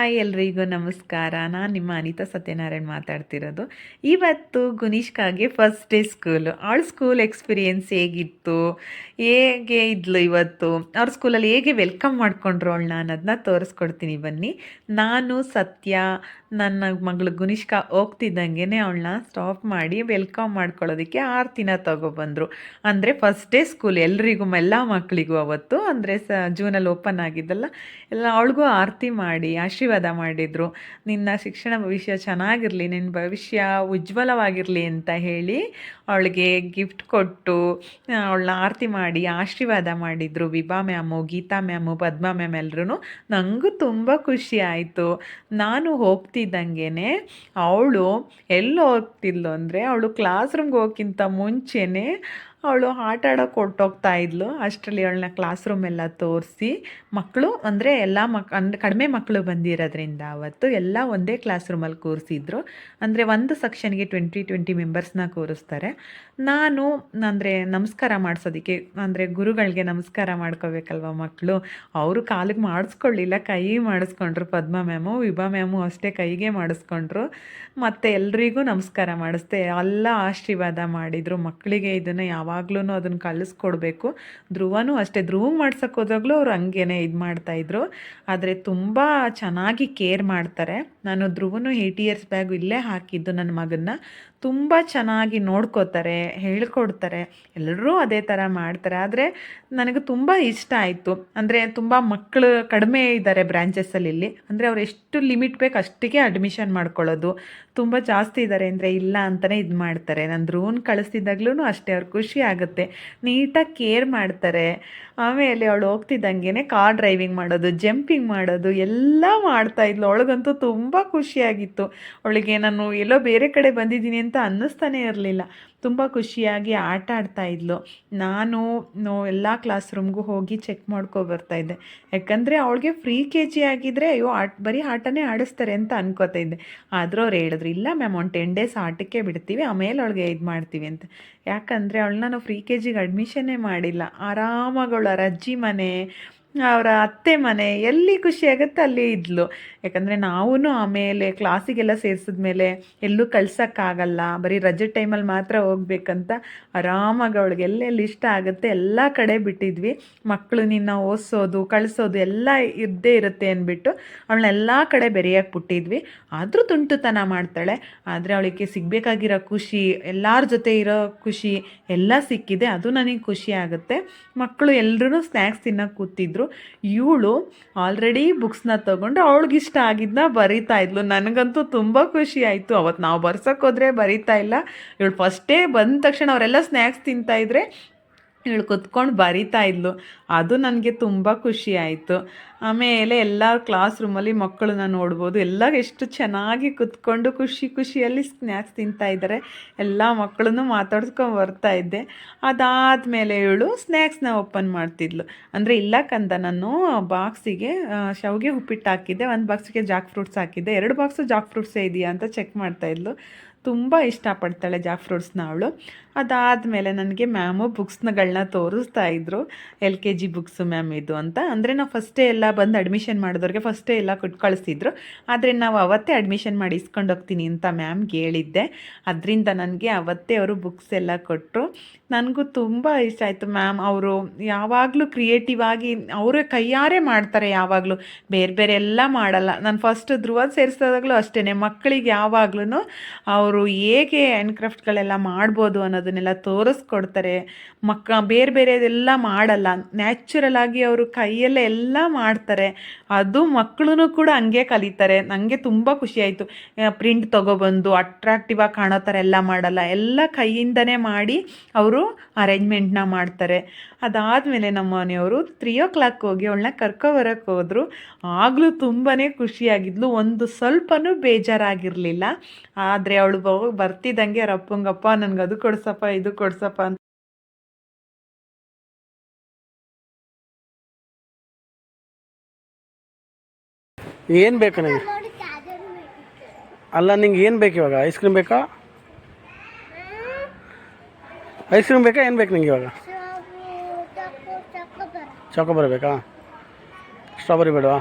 Hi ಎಲ್ರಿಗೂ ನಮಸ್ಕಾರ. ನಾನು ನಿಮ್ಮ ಅನಿತಾ ಸತ್ಯನಾರಾಯಣ್ ಮಾತಾಡ್ತಿರೋದು. ಇವತ್ತು ಗುನಿಷ್ಕಾಗೆ ಫಸ್ಟ್ ಡೇ ಸ್ಕೂಲು ಅವಳ ಸ್ಕೂಲ್ ಎಕ್ಸ್ಪೀರಿಯೆನ್ಸ್ ಹೇಗಿತ್ತು? ಹೇಗೆ ಇದ್ಲು ಇವತ್ತು? ಅವ್ರ ಸ್ಕೂಲಲ್ಲಿ ಹೇಗೆ ವೆಲ್ಕಮ್ ಮಾಡ್ಕೊಂಡ್ರು ಅವಳನ್ನ ಅನ್ನೋದನ್ನ ತೋರಿಸ್ಕೊಡ್ತೀನಿ ಬನ್ನಿ. ನಾನು ಸತ್ಯ ನನ್ನ ಮಗಳು ಗುನಿಷ್ಕಾ ಹೋಗ್ತಿದ್ದಂಗೆ ಅವಳನ್ನ ಸ್ಟಾಪ್ ಮಾಡಿ ವೆಲ್ಕಮ್ ಮಾಡ್ಕೊಳ್ಳೋದಕ್ಕೆ ಆರತಿನ ತಗೊಬಂದರು. ಅಂದರೆ ಫಸ್ಟ್ ಡೇ ಸ್ಕೂಲ್ ಎಲ್ರಿಗೂ, ಎಲ್ಲ ಮಕ್ಕಳಿಗೂ ಅವತ್ತು. ಅಂದರೆ ಸ ಜೂನಲ್ಲಿ ಓಪನ್ ಆಗಿದ್ದಲ್ಲ, ಎಲ್ಲ ಅವಳಿಗೂ ಆರತಿ ಮಾಡಿ, ಆಶೀರ್ವಾದ ಮಾಡಿದರು. ನಿನ್ನ ಶಿಕ್ಷಣ ಭವಿಷ್ಯ ಚೆನ್ನಾಗಿರಲಿ ನಿನ್ನ ಭವಿಷ್ಯ ಉಜ್ವಲವಾಗಿರಲಿ ಅಂತ ಹೇಳಿ ಅವಳಿಗೆ ಗಿಫ್ಟ್ ಕೊಟ್ಟು ಅವಳನ್ನ ಆರತಿ ಮಾಡಿ, ಆಶೀರ್ವಾದ ಮಾಡಿದರು. Vibha ma'am, Geetha ma'am, Padma ma'am ಎಲ್ಲರೂ ನನಗೂ ತುಂಬ ಖುಷಿ ಆಯಿತು. ನಾನು ಹೋಗ್ತಿದ್ದಂಗೆ ಅವಳು ಎಲ್ಲಿ ಹೋಗ್ತಿದ್ಲು ಅಂದರೆ ಅವಳು ಕ್ಲಾಸ್ ರೂಮ್ಗೆ ಹೋಗೋಕ್ಕಿಂತ ಮುಂಚೆನೇ ಅವಳು ಆಟ ಆಡೋಕೆ ಹೊರ್ಟೋಗ್ತಾ ಇದ್ಲು. ಅಷ್ಟರಲ್ಲಿ ಅವಳನ್ನ ಕ್ಲಾಸ್ ರೂಮ್ ಎಲ್ಲ ತೋರಿಸಿ ಮಕ್ಕಳು ಅಂದರೆ ಎಲ್ಲ ಮಕ್, ಅಂದರೆ ಕಡಿಮೆ ಮಕ್ಕಳು ಬಂದಿರೋದ್ರಿಂದ ಅವತ್ತು ಎಲ್ಲ ಒಂದೇ ಕ್ಲಾಸ್ ರೂಮಲ್ಲಿ ಕೂರಿಸಿದ್ರು. ಅಂದರೆ ಒಂದು ಸೆಕ್ಷನ್ಗೆ ಟ್ವೆಂಟಿ ಟ್ವೆಂಟಿ ಮೆಂಬರ್ಸ್ನ ಕೂರಿಸ್ತಾರೆ. ನಾನು ಅಂದರೆ ನಮಸ್ಕಾರ ಮಾಡಿಸೋದಕ್ಕೆ, ಅಂದರೆ ಗುರುಗಳಿಗೆ ನಮಸ್ಕಾರ ಮಾಡ್ಕೋಬೇಕಲ್ವ ಮಕ್ಕಳು ಅವರು ಕಾಲಿಗೆ ಮಾಡಿಸ್ಕೊಳ್ಳಿಲ್ಲ, ಕೈ ಮಾಡಿಸ್ಕೊಂಡ್ರು ಪದ್ಮ ಮ್ಯಾಮು, ವಿಭಾ ಮ್ಯಾಮು ಅಷ್ಟೇ ಕೈಗೆ ಮಾಡಿಸ್ಕೊಂಡ್ರು. ಮತ್ತು ಎಲ್ರಿಗೂ ನಮಸ್ಕಾರ ಮಾಡಿಸ್ದೆ, ಎಲ್ಲ ಆಶೀರ್ವಾದ ಮಾಡಿದರು. ಮಕ್ಕಳಿಗೆ ಇದನ್ನು ಯಾವಾಗ್ಲೂ ಅದನ್ನು ಕಲಿಸ್ಕೊಡ್ಬೇಕು. ಧ್ರುವನೂ ಅಷ್ಟೇ ಧ್ರುವ ಮಾಡ್ಸೋಕೆ ಹೋದಾಗಲೂ ಅವ್ರು ಹಂಗೇನೆ ಇದು ಮಾಡ್ತಾಯಿದ್ರು ಆದರೆ ತುಂಬ ಚೆನ್ನಾಗಿ ಕೇರ್ ಮಾಡ್ತಾರೆ. ನಾನು ಧ್ರುವನು ಏಯ್ಟ್ ಇಯರ್ಸ್ ಬ್ಯಾಗು ಇಲ್ಲೇ ಹಾಕಿದ್ದು ನನ್ನ ಮಗನ್ನ. ತುಂಬ ಚೆನ್ನಾಗಿ ನೋಡ್ಕೋತಾರೆ, ಹೇಳ್ಕೊಡ್ತಾರೆ. ಎಲ್ಲರೂ ಅದೇ ಥರ ಮಾಡ್ತಾರೆ. ಆದರೆ ನನಗೆ ತುಂಬ ಇಷ್ಟ ಆಯಿತು. ಅಂದರೆ ತುಂಬ ಮಕ್ಕಳು ಕಡಿಮೆ ಇದ್ದಾರೆ ಬ್ರ್ಯಾಂಚಸ್ಸಲ್ಲಿ ಇಲ್ಲಿ. ಅಂದರೆ ಅವ್ರು ಎಷ್ಟು ಲಿಮಿಟ್ ಬೇಕು ಅಷ್ಟಿಗೆ ಅಡ್ಮಿಷನ್ ಮಾಡ್ಕೊಳ್ಳೋದು. ತುಂಬ ಜಾಸ್ತಿ ಇದ್ದಾರೆ ಅಂದರೆ ಇಲ್ಲ ಅಂತಲೇ ಇದು ಮಾಡ್ತಾರೆ. ನನ್ನ ರೂನ್ ಕಳಿಸ್ತಿದ್ದಾಗ್ಲೂ ಅಷ್ಟೇ, ಅವ್ರು ಖುಷಿ ಆಗುತ್ತೆ. ನೀಟಾಗಿ ಕೇರ್ ಮಾಡ್ತಾರೆ. ಆಮೇಲೆ ಅವಳು ಹೋಗ್ತಿದ್ದಂಗೆ ಕಾರ್ ಡ್ರೈವಿಂಗ್ ಮಾಡೋದು ಜಂಪಿಂಗ್ ಮಾಡೋದು, ಎಲ್ಲ ಮಾಡ್ತಾಯಿದ್ಲು ಅವಳಿಗಂತೂ ತುಂಬ ಖುಷಿಯಾಗಿತ್ತು. ಅವಳಿಗೆ ನಾನು ಎಲ್ಲೋ ಬೇರೆ ಕಡೆ ಬಂದಿದ್ದೀನಿ ಅಂತ ಅನ್ನಿಸ್ತಾನೆ ಇರಲಿಲ್ಲ. ತುಂಬ ಖುಷಿಯಾಗಿ ಆಟ ಆಡ್ತಾ ಇದ್ಲು. ನಾನು ಎಲ್ಲ ಕ್ಲಾಸ್ ರೂಮ್ಗೂ ಹೋಗಿ ಚೆಕ್ ಮಾಡ್ಕೊ ಬರ್ತಾಯಿದ್ದೆ ಯಾಕಂದರೆ ಅವಳಿಗೆ ಫ್ರೀ ಕೆ ಜಿ ಆಗಿದ್ದರೆ ಅಯ್ಯೋ, ಆಟ, ಬರೀ ಆಟನೇ ಆಡಿಸ್ತಾರೆ ಅಂತ ಅನ್ಕೋತಾ ಇದ್ದೆ. ಆದರೂ ಅವ್ರು ಹೇಳಿದ್ರು, ಇಲ್ಲ ಮ್ಯಾಮ್ ಒಂದು ಟೆನ್ ಡೇಸ್ ಆಟಕ್ಕೆ ಬಿಡ್ತೀವಿ, ಆಮೇಲೆ ಅವಳಿಗೆ ಇದು ಮಾಡ್ತೀವಿ ಅಂತ. ಯಾಕಂದರೆ ಅವಳನ್ನ ನಾವು ಫ್ರೀ ಕೆ ಜಿಗೆ ಅಡ್ಮಿಷನ್ನೇ ಮಾಡಿಲ್ಲ. ಆರಾಮಾಗಿ ಅವಳು ಅಜ್ಜಿ ಮನೆ ಅವರ ಅತ್ತೆ ಮನೆ, ಎಲ್ಲಿ ಖುಷಿ ಆಗುತ್ತೆ ಅಲ್ಲಿ ಇದ್ಲು. ಯಾಕಂದರೆ ನಾವೂ ಆಮೇಲೆ ಕ್ಲಾಸಿಗೆಲ್ಲ ಸೇರಿಸಿದ್ಮೇಲೆ ಎಲ್ಲೂ ಕಳ್ಸೋಕ್ಕಾಗಲ್ಲ, ಬರೀ ರಜೆ ಟೈಮಲ್ಲಿ ಮಾತ್ರ ಹೋಗ್ಬೇಕಂತ ಆರಾಮಾಗಿ ಅವಳಿಗೆ ಎಲ್ಲೆಲ್ಲಿ ಇಷ್ಟ ಆಗುತ್ತೆ ಎಲ್ಲ ಕಡೆ ಬಿಟ್ಟಿದ್ವಿ. ಮಕ್ಕಳು ನಿನ್ನ ಓದಿಸೋದು, ಕಳಿಸೋದು ಎಲ್ಲ ಇದ್ದೇ ಇರುತ್ತೆ ಅಂದ್ಬಿಟ್ಟು ಅವಳನ್ನ ಎಲ್ಲ ಕಡೆ ಬೆರೆಯಕ್ಕೆ ಬಿಟ್ಟಿದ್ವಿ ಆದರೂ ತುಂಟುತನ ಮಾಡ್ತಾಳೆ, ಆದರೆ ಅವಳಿಗೆ ಸಿಗಬೇಕಾಗಿರೋ ಖುಷಿ, ಎಲ್ಲರ ಜೊತೆ ಇರೋ ಖುಷಿ ಎಲ್ಲ ಸಿಕ್ಕಿದೆ, ಅದು ನನಗೆ ಖುಷಿ ಆಗುತ್ತೆ. ಮಕ್ಕಳು ಎಲ್ಲರೂ ಸ್ನ್ಯಾಕ್ಸ್ ತಿನ್ನೋಕೆ ಕೂತಿದ್ರು. ಇವಳು ಆಲ್ರೆಡಿ ಬುಕ್ಸ್ನ ತೊಗೊಂಡು ಅವಳಿಗೆ ಇಷ್ಟ ಆಗಿದ್ದನ್ನ ಬರೀತಾ ಇದ್ಲು. ನನಗಂತೂ ತುಂಬ ಖುಷಿ ಆಯಿತು. ಅವತ್ತು ನಾವು ಬರ್ಸೋಕ್ಕೋದ್ರೆ ಬರೀತಾ ಇಲ್ಲ. ಇವಳು ಫಸ್ಟೇ ಬಂದ ತಕ್ಷಣ ಅವರೆಲ್ಲ ಸ್ನ್ಯಾಕ್ಸ್ ತಿಂತಾಯಿದ್ರೆ ಇವಳು ಕುತ್ಕೊಂಡು ಬರಿತಾ ಇದ್ಲು. ಅದು ನನಗೆ ತುಂಬ ಖುಷಿ ಆಯಿತು. ಆಮೇಲೆ ಎಲ್ಲ ಕ್ಲಾಸ್ ರೂಮಲ್ಲಿ ಮಕ್ಕಳನ್ನ ನೋಡ್ಬೋದು. ಎಲ್ಲ ಎಷ್ಟು ಚೆನ್ನಾಗಿ ಕುತ್ಕೊಂಡು ಖುಷಿ ಖುಷಿಯಲ್ಲಿ ಸ್ನ್ಯಾಕ್ಸ್ ತಿಂತಾ ಇದ್ದಾರೆ ಎಲ್ಲ ಮಕ್ಕಳನ್ನು ಮಾತಾಡ್ಸ್ಕೊಂಡು ಬರ್ತಾ ಇದ್ದೆ. ಅದಾದಮೇಲೆ ಇವಳು ಸ್ನ್ಯಾಕ್ಸ್ನ ಓಪನ್ ಮಾಡ್ತಿದ್ಲು. ಅಂದರೆ ಇಲ್ಲ ಕಂದ, ನಾನು ಬಾಕ್ಸಿಗೆ ಶಾವಿಗೆ ಉಪ್ಪಿಟ್ಟು ಹಾಕಿದ್ದೆ. ಒಂದು ಬಾಕ್ಸಿಗೆ ಜಾಕ್ ಫ್ರೂಟ್ಸ್ ಹಾಕಿದ್ದೆ. ಎರಡು ಬಾಕ್ಸು ಜಾಕ್ ಫ್ರೂಟ್ಸೇ ಇದೆಯಾ ಅಂತ ಚೆಕ್ ಮಾಡ್ತಾಯಿದ್ಲು ತುಂಬ ಇಷ್ಟಪಡ್ತಾಳೆ ಜಾಕ್ ಫ್ರೂಟ್ಸ್ನ ಅವಳು. ಅದಾದಮೇಲೆ ನನಗೆ ಮ್ಯಾಮು ಬುಕ್ಸ್ನಗಳನ್ನ ತೋರಿಸ್ತಾ ಇದ್ರು. L K G books ma'am ಇದು ಅಂತ. ಅಂದರೆ ನಾವು ಫಸ್ಟೇ ಎಲ್ಲ ಬಂದು ಅಡ್ಮಿಷನ್ ಮಾಡಿದವ್ರಿಗೆ ಫಸ್ಟೇ ಎಲ್ಲ ಕೊಟ್ಟು ಕಳಿಸಿದ್ರು. ಆದರೆ ನಾವು ಅವತ್ತೇ ಅಡ್ಮಿಷನ್ ಮಾಡಿ ಇಸ್ಕೊಂಡು ಹೋಗ್ತೀನಿ ಅಂತ ಮ್ಯಾಮ್ಗೆ ಹೇಳಿದ್ದೆ. ಅದರಿಂದ ನನಗೆ ಅವತ್ತೇ ಅವರು ಬುಕ್ಸ್ ಎಲ್ಲ ಕೊಟ್ಟರು ನನಗೂ ತುಂಬ ಇಷ್ಟ ಆಯಿತು ಮ್ಯಾಮ್. ಅವರು ಯಾವಾಗಲೂ ಕ್ರಿಯೇಟಿವ್ ಆಗಿ ಅವರೇ ಕೈಯಾರೆ ಮಾಡ್ತಾರೆ ಯಾವಾಗಲೂ. ಬೇರೆ ಬೇರೆ ಎಲ್ಲ ಮಾಡಲ್ಲ. ನಾನು ಫಸ್ಟ್ ಧ್ರುವ ಸೇರಿಸಿದಾಗಲೂ ಅಷ್ಟೇ ಮಕ್ಕಳಿಗೆ ಯಾವಾಗ್ಲೂ ಅವರು ಹೇಗೆ ಹ್ಯಾಂಡ್ ಕ್ರಾಫ್ಟ್ಗಳೆಲ್ಲ ಮಾಡ್ಬೋದು ಅನ್ನೋದನ್ನೆಲ್ಲ ತೋರಿಸ್ಕೊಡ್ತಾರೆ. ಮಕ್ಕ ಬೇರೆ ಬೇರೆದೆಲ್ಲ ಮಾಡಲ್ಲ. ನ್ಯಾಚುರಲ್ ಆಗಿ ಅವರು ಕೈಯಲ್ಲೇ ಎಲ್ಲ ಮಾಡ್ತಾರೆ. ಅದು ಮಕ್ಕಳೂ ಕೂಡ ಹಂಗೆ ಕಲಿತಾರೆ. ನನಗೆ ತುಂಬ ಖುಷಿಯಾಯಿತು. ಪ್ರಿಂಟ್ ತೊಗೊಬಂದು ಅಟ್ರಾಕ್ಟಿವ್ ಆಗಿ ಕಾಣೋ ಥರ ಎಲ್ಲ ಮಾಡಲ್ಲ. ಎಲ್ಲ ಕೈಯಿಂದನೇ ಮಾಡಿ ಅವರು ಅರೇಂಜ್ಮೆಂಟ್ನ ಮಾಡ್ತಾರೆ. ಅದಾದಮೇಲೆ ನಮ್ಮ ಮನೆಯವರು ತ್ರೀ ಓ ಕ್ಲಾಕ್ ಹೋಗಿ ಅವಳನ್ನ ಕರ್ಕೊಬರಕ್ಕೆ ಹೋದರು. ಆಗಲೂ ತುಂಬಾ ಖುಷಿಯಾಗಿದ್ಲು. ಒಂದು ಸ್ವಲ್ಪನೂ ಬೇಜಾರಾಗಿರಲಿಲ್ಲ. ಆದರೆ ಅವಳು ಬರ್ತಿದ್ದಂಗೆ ಅವ್ರ ಅಪ್ಪಂಗಪ್ಪ ನನಗೆ ಅದು ಕೊಡ್ಸಪ್ಪ ಇದು ಕೊಡ್ಸಪ್ಪ ಅಂತ ಏನು ಬೇಕು ನಿಮಗೆ ಅಲ್ಲ ನಿಂಗೆ ಏನು ಬೇಕು ಇವಾಗ? ಐಸ್ ಕ್ರೀಮ್ ಬೇಕಾ? ಐಸ್ ಕ್ರೀಮ್ ಬೇಕಾ? ಏನು ಬೇಕು ನಿಂಗೆ ಇವಾಗ? ಚಾಕೋ ಬರಬೇಕಾ? ಸ್ಟ್ರಾಬೆರಿ ಬೇಡವಾ?